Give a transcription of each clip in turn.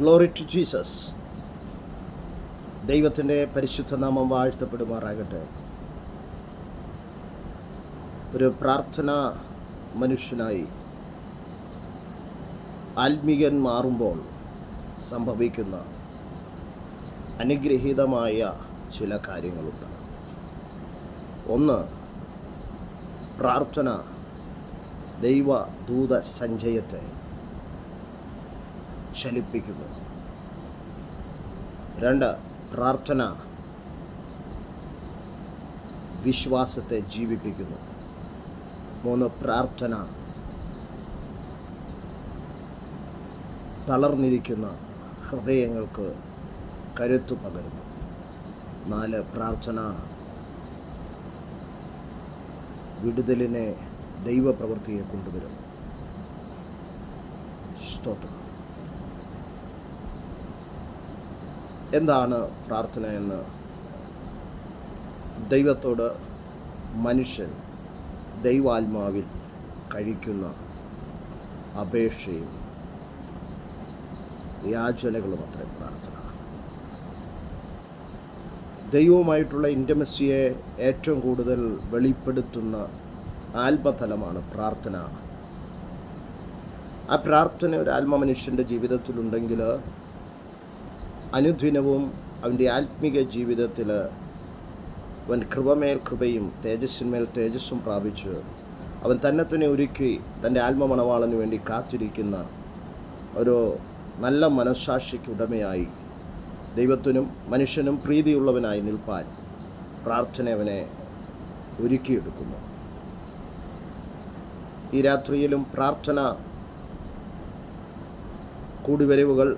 Glory to Jesus ദൈവത്തിന്റെ പരിശുദ്ധ നാമം വാഴ്ത്തപ്പെടുമാറാകട്ടെ. ഒരു പ്രാർത്ഥന മനുഷ്യനായി ആത്മീകൻ മാറുമ്പോൾ സംഭവിക്കുന്ന അനുഗ്രഹീതമായ ചില കാര്യങ്ങളുണ്ട്. ഒന്ന് പ്രാർത്ഥന ദൈവ ദൂത സഞ്ചയത്തെ ചലിപ്പിക്കുന്നു രണ്ട് പ്രാർത്ഥന വിശ്വാസത്തെ ജീവിപ്പിക്കുന്നു. മൂന്ന് പ്രാർത്ഥന തളർന്നിരിക്കുന്ന ഹൃദയങ്ങൾക്ക് കരുത്തു പകരുന്നു. നാല് പ്രാർത്ഥന വിടുതലിനെ ദൈവപ്രവൃത്തിയെ കൊണ്ടുവരുന്നു. സ്തോത്രം. എന്താണ് പ്രാർത്ഥന എന്ന്? ദൈവത്തോട് മനുഷ്യൻ ദൈവാത്മാവിൽ കഴിക്കുന്ന അപേക്ഷയും യാചനകളും അത്ര പ്രാർത്ഥന. ദൈവവുമായിട്ടുള്ള ഇന്റമസിയെ ഏറ്റവും കൂടുതൽ വെളിപ്പെടുത്തുന്ന ആത്മതലമാണ് പ്രാർത്ഥന. ആ പ്രാർത്ഥന ഒരു ആത്മ മനുഷ്യന്റെ ജീവിതത്തിലുണ്ടെങ്കിൽ അനുദിനവും അവന്റെ ആത്മീക ജീവിതത്തിൽ അവൻ കൃപമേൽ കൃപയും തേജസ്സിന്മേൽ തേജസ്സും പ്രാപിച്ചു അവൻ തന്നെ തന്നെ ഒരുക്കി തന്റെ ആത്മമണവാളന് വേണ്ടി കാത്തിരിക്കുന്ന ഒരു നല്ല മനസ്സാക്ഷിക്ക് ഉടമയായി ദൈവത്തിനും മനുഷ്യനും പ്രീതിയുള്ളവനായി നിൽപ്പാൻ പ്രാർത്ഥന അവനെ ഒരുക്കിയെടുക്കുന്നു. ഈ രാത്രിയിലും പ്രാർത്ഥന കൂടിവരവുകൾ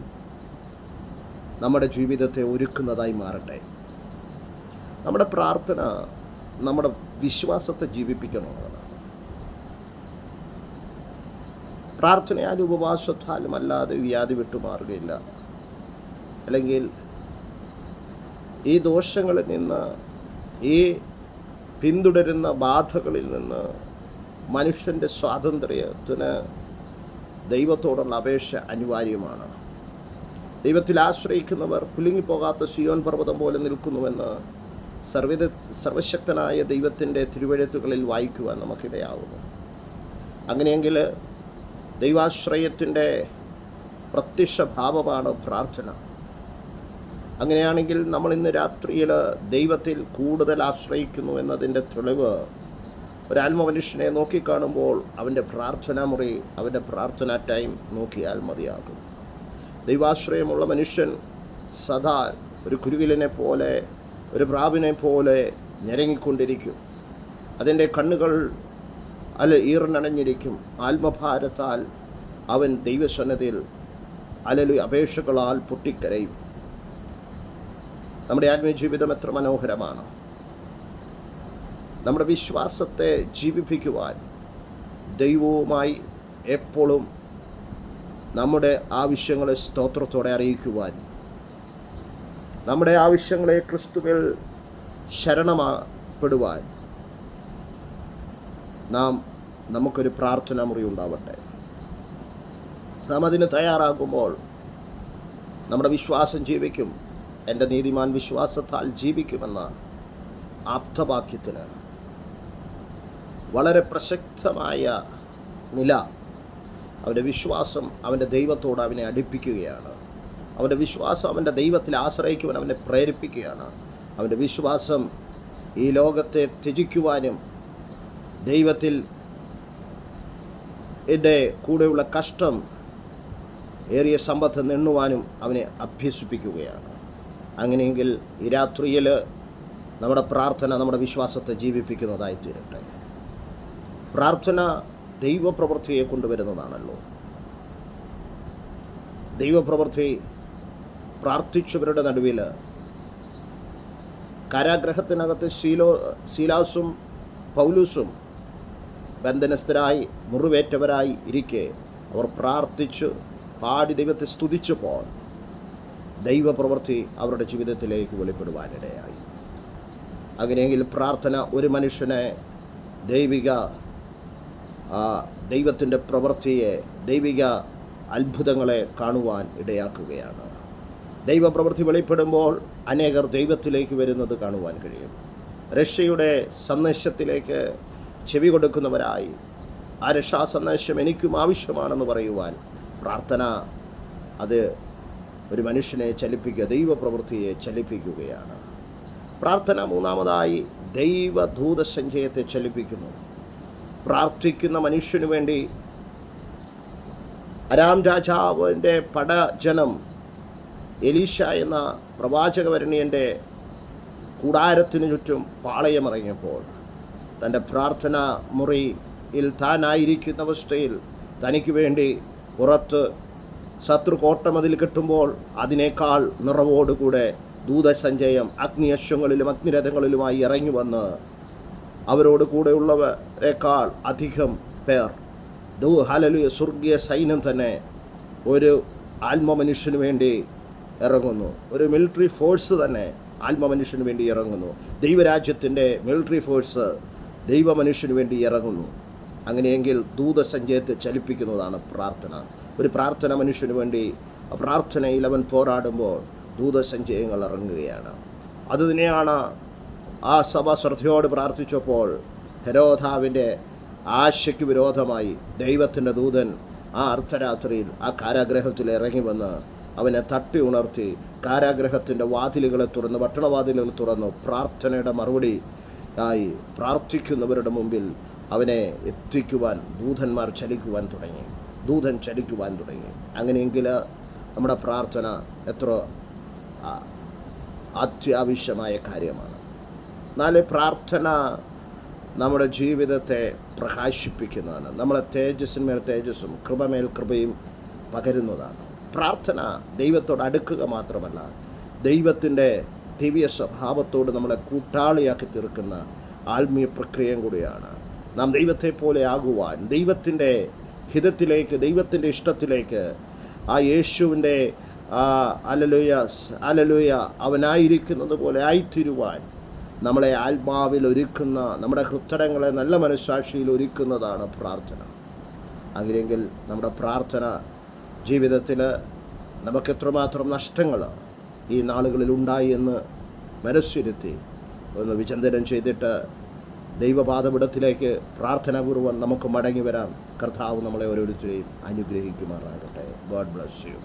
നമ്മുടെ ജീവിതത്തെ ഒരുക്കുന്നതായി മാറട്ടെ. നമ്മുടെ പ്രാർത്ഥന നമ്മുടെ വിശ്വാസത്തെ ജീവിപ്പിക്കണമെന്നതാണ് പ്രാർത്ഥനയാലും ഉപവാസത്താലും അല്ലാതെ വ്യാധി വിട്ടുമാറുകയില്ല. അല്ലെങ്കിൽ ഈ ദോഷങ്ങളിൽ നിന്ന് ഈ പിന്തുടരുന്ന ബാധകളിൽ നിന്ന് മനുഷ്യന്റെ സ്വാതന്ത്ര്യത്തിന് ദൈവത്തോടുള്ള അപേക്ഷ അനിവാര്യമാണ്. ദൈവത്തിൽ ആശ്രയിക്കുന്നവർ കുലുങ്ങിപ്പോകാത്ത സിയോൻ പർവതം പോലെ നിൽക്കുന്നുവെന്ന് സർവത സർവശക്തനായ ദൈവത്തിന്റെ തിരുവഴുത്തുകളിൽ വായിക്കുവാൻ നമുക്കിടയാകുന്നു അങ്ങനെയെങ്കിൽ ദൈവാശ്രയത്തിന്റെ പ്രത്യക്ഷ ഭാവമാണ് പ്രാർത്ഥന. അങ്ങനെയാണെങ്കിൽ നമ്മൾ ഇന്ന് രാത്രിയിൽ ദൈവത്തിൽ കൂടുതൽ ആശ്രയിക്കുന്നു എന്നതിന്റെ തെളിവ് ഒരാത്മമനുഷ്യനെ നോക്കിക്കാണുമ്പോൾ അവന്റെ പ്രാർത്ഥനാ മുറി അവന്റെ പ്രാർത്ഥനാ ടൈം നോക്കിയാൽ മതിയാകും. ദൈവാശ്രയമുള്ള മനുഷ്യൻ സദാ ഒരു കുരുവിലിനെ പോലെ ഒരു പ്രാവിനെ പോലെ ഞരങ്ങിക്കൊണ്ടിരിക്കും. അതിന്റെ കണ്ണുകൾ അല്ല ഈറിനണഞ്ഞിരിക്കും ആത്മഭാരത്താൽ അവൻ ദൈവസന്നതിയിൽ അലലു അപേക്ഷകളാൽ പൊട്ടിക്കരയും. നമ്മുടെ ആത്മീയ ജീവിതം എത്ര മനോഹരമാണ്. നമ്മുടെ വിശ്വാസത്തെ ജീവിപ്പിക്കുവാൻ ദൈവവുമായി എപ്പോഴും നമ്മുടെ ആവശ്യങ്ങളെ സ്തോത്രത്തോടെ അറിയിക്കുവാൻ. നമ്മുടെ ആവശ്യങ്ങളെ ക്രിസ്തുവിൽ ശരണമാപ്പെടുവാൻ നാം നമുക്കൊരു പ്രാർത്ഥന മുറി ഉണ്ടാവട്ടെ. നാം അതിന് തയ്യാറാകുമ്പോൾ നമ്മുടെ വിശ്വാസം ജീവിക്കും. എന്റെ നീതിമാൻ വിശ്വാസത്താൽ ജീവിക്കുമെന്ന ആപ്തവാക്യത്തിന് വളരെ പ്രസക്തമായ നില അവന്റെ വിശ്വാസം അവന്റെ ദൈവത്തോട് അവനെ അടുപ്പിക്കുകയാണ്. അവന്റെ വിശ്വാസം അവന്റെ ദൈവത്തിൽ ആശ്രയിക്കുവാൻ അവനെ പ്രേരിപ്പിക്കുകയാണ്. അവന്റെ വിശ്വാസം ഈ ലോകത്തെ ത്യജിക്കുവാനും ദൈവത്തിൽ എന്റെ കൂടെയുള്ള കഷ്ടം ഏറിയ സമ്പത്ത് നിണ്ണുവാനും അവനെ അഭ്യസിപ്പിക്കുകയാണ്. അങ്ങനെയെങ്കിൽ ഈ രാത്രിയിൽ നമ്മുടെ പ്രാർത്ഥന നമ്മുടെ വിശ്വാസത്തെ ജീവിപ്പിക്കുന്നതായി തീരട്ടെ. പ്രാർത്ഥന ദൈവപ്രവൃത്തിയെ കൊണ്ടുവരുന്നതാണല്ലോ. ദൈവപ്രവൃത്തി പ്രാർത്ഥിച്ചവരുടെ നടുവിൽ കാരാഗ്രഹത്തിനകത്ത് ശീലോ ശീലാസും പൗലൂസും ബന്ധനസ്ഥരായി മുറിവേറ്റവരായി ഇരിക്കെ അവർ പ്രാർത്ഥിച്ചു പാടി ദൈവത്തെ സ്തുതിച്ചപ്പോൾ ദൈവപ്രവൃത്തി അവരുടെ ജീവിതത്തിലേക്ക് വെളിപ്പെടുവാനിടയായി. അങ്ങനെയെങ്കിൽ പ്രാർത്ഥന ഒരു മനുഷ്യനെ ദൈവിക ആ, ദൈവത്തിന്റെ പ്രവൃത്തിയെ ദൈവിക അത്ഭുതങ്ങളെ കാണുവാൻ ഇടയാക്കുകയാണ്. ദൈവപ്രവൃത്തി വെളിപ്പെടുമ്പോൾ അനേകർ ദൈവത്തിലേക്ക് വരുന്നത് കാണുവാൻ കഴിയും. രക്ഷയുടെ സന്ദേശത്തിലേക്ക് ചെവി കൊടുക്കുന്നവരായി ആ രക്ഷാ സന്ദേശം എനിക്കും ആവശ്യമാണെന്ന് പറയുവാൻ പ്രാർത്ഥന അത് ഒരു മനുഷ്യനെ ചലിപ്പിക്കുക ദൈവപ്രവൃത്തിയെ ചലിപ്പിക്കുകയാണ്. പ്രാർത്ഥന മൂന്നാമതായി ദൈവദൂതസഞ്ചയത്തെ ചലിപ്പിക്കുന്നു. പ്രാർത്ഥിക്കുന്ന മനുഷ്യനു വേണ്ടി അരാം രാജാവിന്റെ പടജനം എലീഷ എന്ന പ്രവാചകവരണിയന്റെ കൂടാരത്തിനു ചുറ്റും പാളയമിറങ്ങിയപ്പോൾ തന്റെ പ്രാർത്ഥന മുറിയിൽ താനായിരിക്കുന്ന അവസ്ഥയിൽ തനിക്ക് വേണ്ടി പുറത്ത് ശത്രു കോട്ടമതിൽ കെട്ടുമ്പോൾ അതിനേക്കാൾ നിറവോടുകൂടെ ദൂതസഞ്ചയം അഗ്നിയശ്വങ്ങളിലും അഗ്നിരഥങ്ങളിലുമായി ഇറങ്ങി വന്ന് അവരോട് കൂടെയുള്ളവരെക്കാൾ അധികം പേർ. ദൂ ഹലലുയ സ്വർഗീയ സൈന്യം തന്നെ ഒരു ആത്മമനുഷ്യന് വേണ്ടി ഇറങ്ങുന്നു. ഒരു മിലിറ്ററി ഫോഴ്സ് തന്നെ ആത്മമനുഷ്യന് വേണ്ടി ഇറങ്ങുന്നു. ദൈവരാജ്യത്തിന്റെ മിലിറ്ററി ഫോഴ്സ് ദൈവമനുഷ്യന് വേണ്ടി ഇറങ്ങുന്നു. അങ്ങനെയെങ്കിൽ ദൂതസഞ്ചയത്തെ ചലിപ്പിക്കുന്നതാണ് പ്രാർത്ഥന. ഒരു പ്രാർത്ഥന മനുഷ്യന് വേണ്ടി പ്രാർത്ഥനയിൽ അവൻ പോരാടുമ്പോൾ ദൂതസഞ്ചയങ്ങൾ ഇറങ്ങുകയാണ്. അതുതന്നെയാണ് ആ സഭ ശ്രദ്ധയോട് പ്രാർത്ഥിച്ചപ്പോൾ ഹെരോധാവിന്റെ ആശയ്ക്ക് വിരോധമായി ദൈവത്തിന്റെ ദൂതൻ ആ അർദ്ധരാത്രിയിൽ ആ കാരാഗ്രഹത്തിൽ ഇറങ്ങി വന്ന് അവനെ തട്ടി ഉണർത്തി കാരാഗ്രഹത്തിന്റെ വാതിലുകളെ തുറന്ന് പട്ടണവാതിലുകൾ തുറന്നു പ്രാർത്ഥനയുടെ മറുപടി ആയി പ്രാർത്ഥിക്കുന്നവരുടെ മുമ്പിൽ അവനെ എത്തിക്കുവാൻ ദൂതന്മാർ ചലിക്കുവാൻ തുടങ്ങി. ദൂതൻ ചലിക്കുവാൻ തുടങ്ങി. അങ്ങനെയെങ്കിൽ നമ്മുടെ പ്രാർത്ഥന എത്ര അത്യാവശ്യമായ കാര്യമാണ്. എന്നാൽ പ്രാർത്ഥന നമ്മുടെ ജീവിതത്തെ പ്രകാശിപ്പിക്കുന്നതാണ്. നമ്മളെ തേജസ്സിന്മേൽ തേജസ്സും കൃപമേൽ കൃപയും പകരുന്നതാണ്. പ്രാർത്ഥന ദൈവത്തോട് അടുക്കുക മാത്രമല്ല ദൈവത്തിന്റെ ദിവ്യ സ്വഭാവത്തോട് നമ്മളെ കൂട്ടാളിയാക്കി തീർക്കുന്ന ആത്മീയ പ്രക്രിയയും കൂടിയാണ്. നാം ദൈവത്തെ പോലെ ആകുവാൻ ദൈവത്തിന്റെ ഹിതത്തിലേക്ക് ദൈവത്തിന്റെ ഇഷ്ടത്തിലേക്ക് ആ യേശുവിന്റെ അലലുയ അലലുയ അവനായിരിക്കുന്നത് പോലെ ആയിത്തീരുവാൻ നമ്മളെ ആത്മാവിൽ ഒരുക്കുന്ന നമ്മുടെ ഹൃത്തടങ്ങളെ നല്ല മനസ്സാക്ഷിയിൽ ഒരുക്കുന്നതാണ് പ്രാർത്ഥന. അങ്ങനെയെങ്കിൽ നമ്മുടെ പ്രാർത്ഥന ജീവിതത്തിൽ നമുക്ക് എത്രമാത്രം നഷ്ടങ്ങൾ ഈ നാളുകളിൽ ഉണ്ടായി എന്ന് മനസ്സിരുത്തി ഒന്ന് വിചന്തനം ചെയ്തിട്ട് ദൈവപാദപിടത്തിലേക്ക് പ്രാർത്ഥനാപൂർവം നമുക്ക് മടങ്ങി വരാം. കർത്താവ് നമ്മളെ ഓരോരുത്തരെയും അനുഗ്രഹിക്കുമാറാകട്ടെ. God bless you